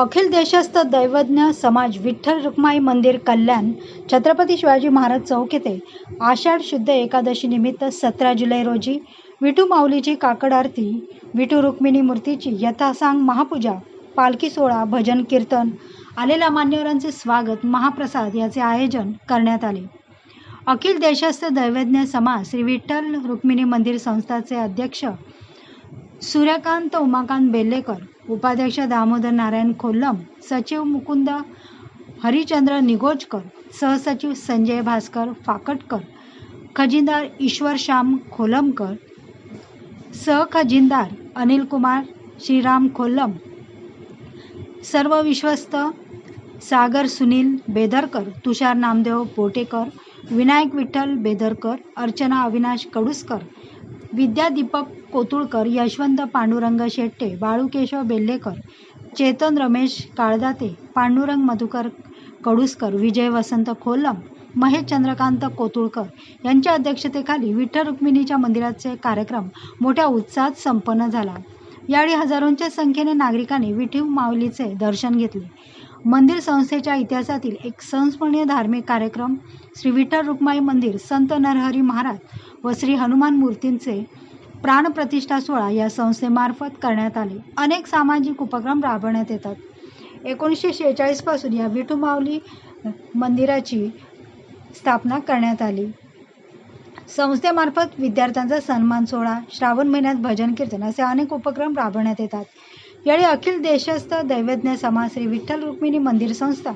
अखिल देशस्थ दैवज्ञ समाज विठ्ठल रुक्माई मंदिर कल्याण छत्रपती शिवाजी महाराज चौक येथे आषाढ शुद्ध एकादशी निमित्त सतरा जुलै रोजी विठू माऊलीची काकड आरती विठू रुक्मिणी मूर्तीची यथासांग महापूजा पालखी सोहळा भजन कीर्तन आलेल्या मान्यवरांचे स्वागत महाप्रसाद याचे आयोजन करण्यात आले. अखिल देशस्थ दैवज्ञ समाज श्री विठ्ठल रुक्मिणी मंदिर संस्थाचे अध्यक्ष सूर्यकांत उमाकांत बेल्लेकर उपाध्यक्ष दामोदर नारायण खोल्लम सचिव मुकुंद हरिचंद्र निगोजकर सहसचिव संजय भास्कर फाकटकर खजिनदार ईश्वर श्याम खोलमकर सहखजिनदार अनिल कुमार श्रीराम खोल्लम सर्व विश्वस्त सागर सुनील बेदरकर तुषार नामदेव पोटेकर विनायक विठ्ठल बेदरकर अर्चना अविनाश कडुसकर विद्या दीपक कोतुळकर यशवंत पांडुरंग शेट्टे बाळूकेशव बेल्लेकर चेतन रमेश काळदाते पांडुरंग मधुकर कडुसकर विजय वसंत खोलम महेश चंद्रकांत कोतुळकर यांच्या अध्यक्षतेखाली विठ्ठल रुक्मिणीच्या मंदिराचे कार्यक्रम मोठ्या उत्साहात संपन्न झाला. यावेळी हजारोंच्या संख्येने नागरिकांनी विठीव माऊलीचे दर्शन घेतले. मंदिर संस्थेच्या इतिहासातील एक संस्मरणीय धार्मिक कार्यक्रम श्री विठ्ठल रुक्माई मंदिर संत नरहरी महाराज व श्री हनुमान मूर्तींचे प्राणप्रतिष्ठा सोहळा या संस्थेमार्फत करण्यात आले. अनेक सामाजिक उपक्रम राबवण्यात येतात. एकोणीसशे शेहेचाळीसपासून या विठू माऊली मंदिराची स्थापना करण्यात आली. संस्थेमार्फत विद्यार्थ्यांचा सन्मान सोहळा श्रावण महिन्यात भजन कीर्तन असे अनेक उपक्रम राबवण्यात येतात. यावेळी अखिल देशस्थ दैवज्ञ समाज श्री विठ्ठल रुक्मिणी मंदिर संस्था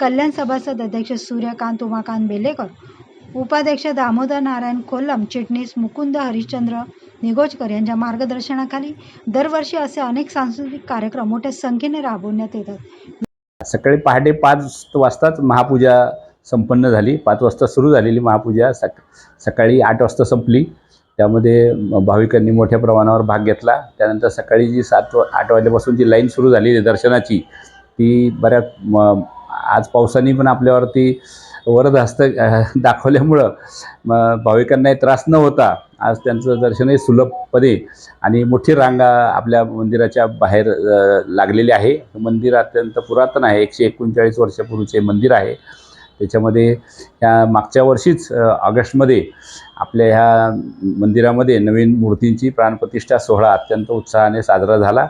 कल्याण सभासद अध्यक्ष सूर्यकांत उमाकांत बेलेकर उपाध्यक्ष दामोदर नारायण कोल्लम चिटणीस मुकुंद हरिश्चंद्र निगोजकर यांच्या मार्गदर्शनाखाली दरवर्षी असे अनेक सांस्कृतिक कार्यक्रम मोठ्या संख्येने राबवण्यात येतात. सकाळी पहाटे पाच वाजताच महापूजा संपन्न झाली. पाच वाजता सुरू झालेली महापूजा सक सकाळी आठ वाजता संपली. त्यामध्ये भाविकांनी मोठ्या प्रमाणावर भाग घेतला. त्यानंतर सकाळी जी सात वा- आठ वाजल्यापासून जी लाईन सुरू झाली दर्शनाची ती बऱ्याच आज पावसाने पण आपल्यावरती वरद हस्त दाखवल्यामुळं भाविकांनाही त्रास न होता आज त्यांचं दर्शनही सुलभपणे आणि मोठी रांगा आपल्या मंदिराच्या बाहेर लागलेली आहे. मंदिर अत्यंत पुरातन आहे. एकशे एकोणचाळीस वर्षापूर्वीचे मंदिर आहे. त्याच्यामध्ये ह्या मागच्या वर्षीच ऑगस्टमध्ये आपल्या ह्या मंदिरामध्ये नवीन मूर्तींची प्राणप्रतिष्ठा सोहळा अत्यंत उत्साहाने साजरा झाला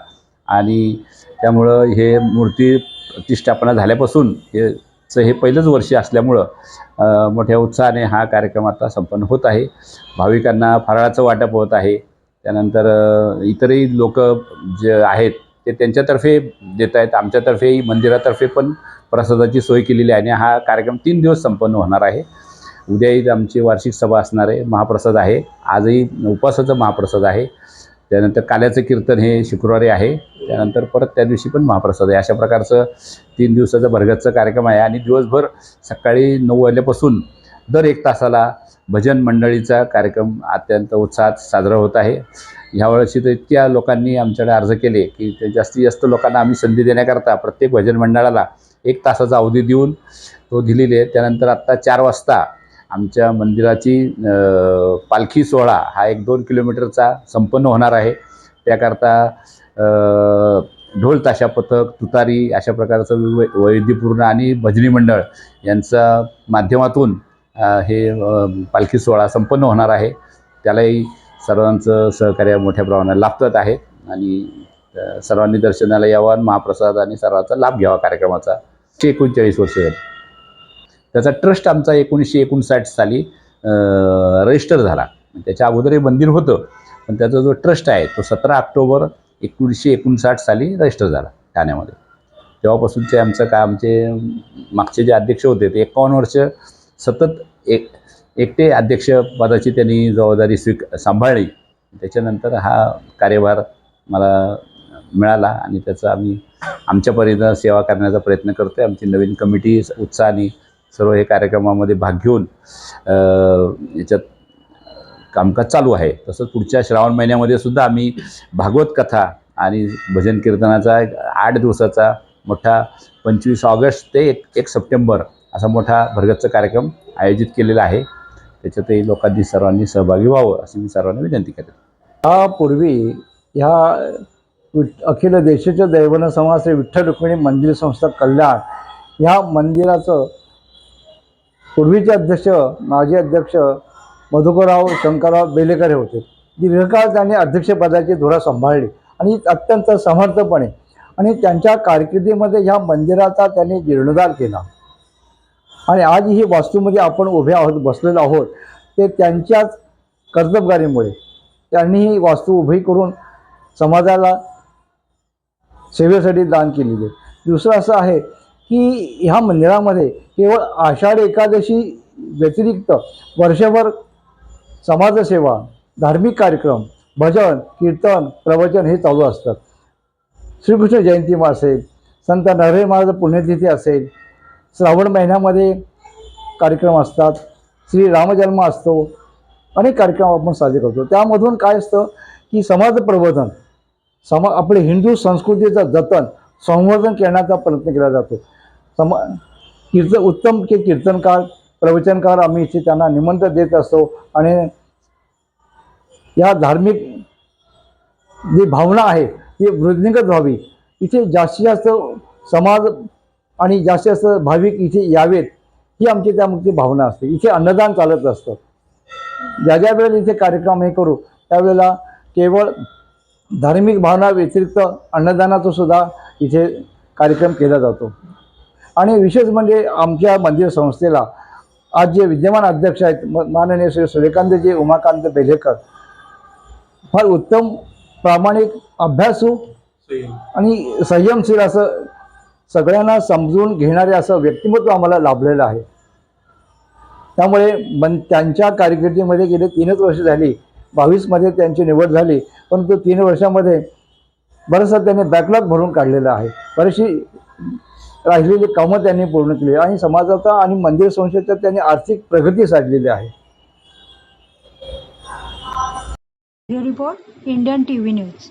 आणि त्यामुळं हे मूर्ती प्रतिष्ठापना झाल्यापासून हे चं हे पहिलंच वर्ष असल्यामुळं मोठ्या उत्साहाने हा कार्यक्रम आता संपन्न होत आहे. भाविकांना फराळाचं वाटप होत आहे. त्यानंतर इतरही लोक जे आहेत ते त्यांच्यातर्फे देत आहेत. आमच्यातर्फेही मंदिरातर्फे पण प्रसादाची सोय केलेली आहे आणि हा कार्यक्रम तीन दिवस संपन्न होणार आहे. उद्याही आमची वार्षिक सभा असणार आहे. महाप्रसाद आहे. आजही उपवासाचं महाप्रसाद आहे. त्यानंतर काल्याचं कीर्तन हे शुक्रवारी आहे. त्यानंतर परत त्या दिवशी पण महाप्रसाद आहे. अशा प्रकारचं तीन दिवसाचा भरगतचा कार्यक्रम आहे. आणि दिवसभर सकाळी नऊ वाजल्यापासून दर एक तासाला भजन मंडळीचा कार्यक्रम अत्यंत उत्साहात साजरा होत आहे. ह्यावेळेशी तर इतक्या लोकांनी आमच्याकडे अर्ज केले की ते जास्तीत जास्त लोकांना आम्ही संधी देण्याकरता प्रत्येक भजन मंडळाला एक तासाचा अवधी देऊन तो दिलेली आहे. त्यानंतर आत्ता चार वाजता आमच्या मंदिराची पालखी सोहळा हा एक दोन किलोमीटरचा संपन्न होणार आहे. त्याकरता ढोल ताशा पथक तुतारी अशा प्रकारचं वै वैविध्यपूर्ण आणि भजनी मंडळ यांच्या माध्यमातून हे पालखी सोहळा संपन्न होणार आहे. त्यालाही सर्वांचं सहकार्य मोठ्या प्रमाणात लाभतात आहे आणि सर्वांनी दर्शनाला यावं आणि महाप्रसाद आणि सर्वांचा लाभ घ्यावा कार्यक्रमाचा. एकोणचाळीस वर्ष झाली. त्याचा ट्रस्ट आमचा एकोणीसशे एकोणसाठ साली रजिस्टर झाला. त्याच्या अगोदर हे मंदिर होतं पण त्याचा जो ट्रस्ट आहे तो सतरा ऑक्टोबर एकोणीसशे एकोणसाठ साली रजिस्टर झाला ठाण्यामध्ये. तेव्हापासूनचे आमचं काय आमचे मागचे जे अध्यक्ष होते ते एकावन्न वर्ष सतत एक एकटे अध्यक्षपदाची त्यांनी जबाबदारी स्वीक सांभाळली. त्याच्यानंतर हा कार्यभार मला मिळाला आणि त्याचा आम्ही आमच्या परीनं सेवा करण्याचा प्रयत्न करतो आहे आमची नवीन कमिटी उत्साहाने सर्व हे कार्यक्रमामध्ये भाग घेऊन याच्यात कामकाज चालू आहे. तसंच पुढच्या श्रावण महिन्यामध्ये सुद्धा आम्ही भागवत कथा आणि भजन कीर्तनाचा एक आठ दिवसाचा मोठा पंचवीस ऑगस्ट ते एक एक सप्टेंबर असा मोठा भरगतचा कार्यक्रम आयोजित केलेला आहे. त्याच्यातही लोकांनी सर्वांनी सहभागी व्हावं अशी मी सर्वांना विनंती करेन यापूर्वी ह्या अखिल देशाच्या दैवन समाज श्री विठ्ठल रुक्मिणी मंदिर संस्था कल्याण ह्या मंदिराचं पूर्वीचे अध्यक्ष माजी अध्यक्ष मधुकरराव शंकरराव बेलेकर हे होते. दीर्घकाळ त्यांनी अध्यक्षपदाची धुरा सांभाळली आणि अत्यंत समर्थपणे आणि त्यांच्या कारकिर्दीमध्ये ह्या मंदिराचा त्यांनी जीर्णोद्धार केला. आणि आज ही वास्तूमध्ये आपण उभे आहोत बसलेलो आहोत ते त्यांच्याच कर्तबगारीमुळे त्यांनी ही वास्तू उभी करून समाजाला सेवेसाठी दान केलेली आहे. दुसरं असं आहे की ह्या मंदिरामध्ये केवळ आषाढ एकादशी व्यतिरिक्त वर्षभर समाजसेवा धार्मिक कार्यक्रम भजन कीर्तन प्रवचन हे चालू असतात. श्रीकृष्ण जयंती असेल संत नरहरी महाराज पुण्यतिथी असेल श्रावण महिन्यामध्ये कार्यक्रम असतात श्री रामजन्म असतो अनेक कार्यक्रम आपण साजरे करतो. त्यामधून काय असतं की समाज प्रबोधन समा आपले हिंदू संस्कृतीचं जतन संवर्धन करण्याचा प्रयत्न केला जातो. समा कीर्तन उत्तम के कीर्तनकार प्रवचनकार आम्ही इथे त्यांना निमंत्रण देत असतो. आणि या धार्मिक जी भावना आहे ती वृद्धिंगत व्हावी. इथे जास्तीत जास्त समाज आणि जास्तीत जास्त भाविक इथे यावेत ही आमची त्यामागची भावना असते. इथे अन्नदान चालत असतं. ज्या ज्या वेळेला इथे कार्यक्रम हे करू त्यावेळेला केवळ धार्मिक भावना व्यतिरिक्त अन्नदानाचा सुद्धा इथे कार्यक्रम केला जातो. आणि विशेष म्हणजे आमच्या मंदिर संस्थेला आज जे विद्यमान अध्यक्ष आहेत माननीय श्री सूर्यकांतजी उमाकांत बेलेकर फार उत्तम प्रामाणिक अभ्यासू आणि संयमशील असं सगळ्यांना समजून घेणारे असं व्यक्तिमत्व आम्हाला लाभलेलं आहे. त्यामुळे मन त्यांच्या कारकिर्दीमध्ये गेले तीनच वर्ष झाली बावीसमध्ये त्यांची निवड झाली परंतु तीन वर्षामध्ये बरंचसं त्यांनी बॅकलॉग भरून काढलेलं आहे. बरीचशी राहिलेली कामं त्यांनी पूर्ण केली आणि समाजाचा आणि मंदिर संस्थेचा त्यांनी आर्थिक प्रगती साधलेली आहे. Report Indian T V news.